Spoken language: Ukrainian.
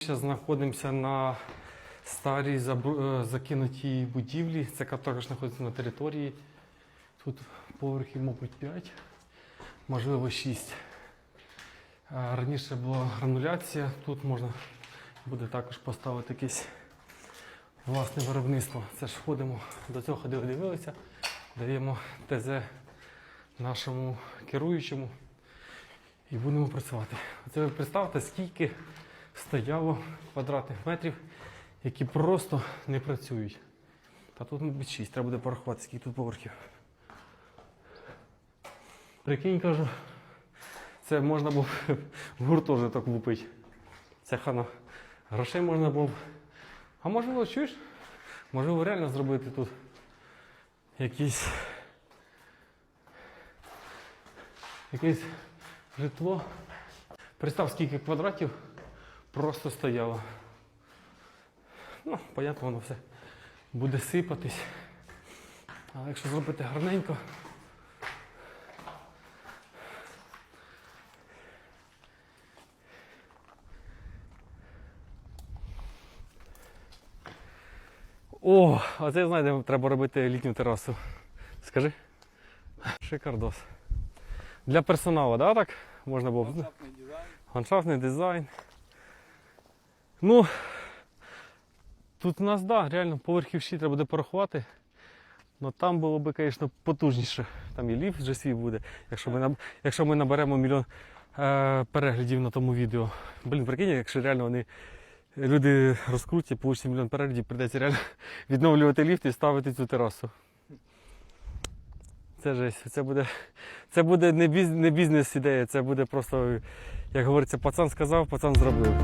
Зараз знаходимося на старій е, закинутій будівлі. Це яка знаходиться на території. Тут поверхів, мабуть, 5, можливо 6. Раніше була грануляція. Тут можна буде також поставити якесь власне виробництво. Це ж ходимо, до цього ходили, дивилися, даємо ТЗ нашому керуючому і будемо працювати. Оце ви представте, скільки стояло квадратних метрів, які просто не працюють. Та тут, мабуть, 6, треба буде порахувати, скільки тут поверхів. Прикинь, кажу, це можна було в гуртожиток влупити. Це хана. Грошей можна було. А можливо, чуєш? Можливо, реально зробити тут якісь. Якесь житло. Представ, скільки квадратів просто стояло. Ну, понятно, воно все буде сипатись. Але якщо зробити гарненько. О, а це знаєте, треба робити літню терасу. Скажи. Шикардос. Для персоналу, да, так? Можна було. Ландшафтний дизайн. Ландшафтний дизайн. Ну, тут у нас, да, реально поверхів ще треба буде порахувати. Ну там було б, звісно, потужніше. Там і ліфт вже свій буде. Якщо ми, якщо ми наберемо мільйон е, переглядів на тому відео. Блін, прикинь, якщо реально вони люди розкрутять, получиться мільйон переглядів, прийдеться реально відновлювати ліфт і ставити цю терасу. Це жесть. Це буде, це буде не бізнес-ідея, це буде просто, як говориться, пацан сказав, пацан зробив.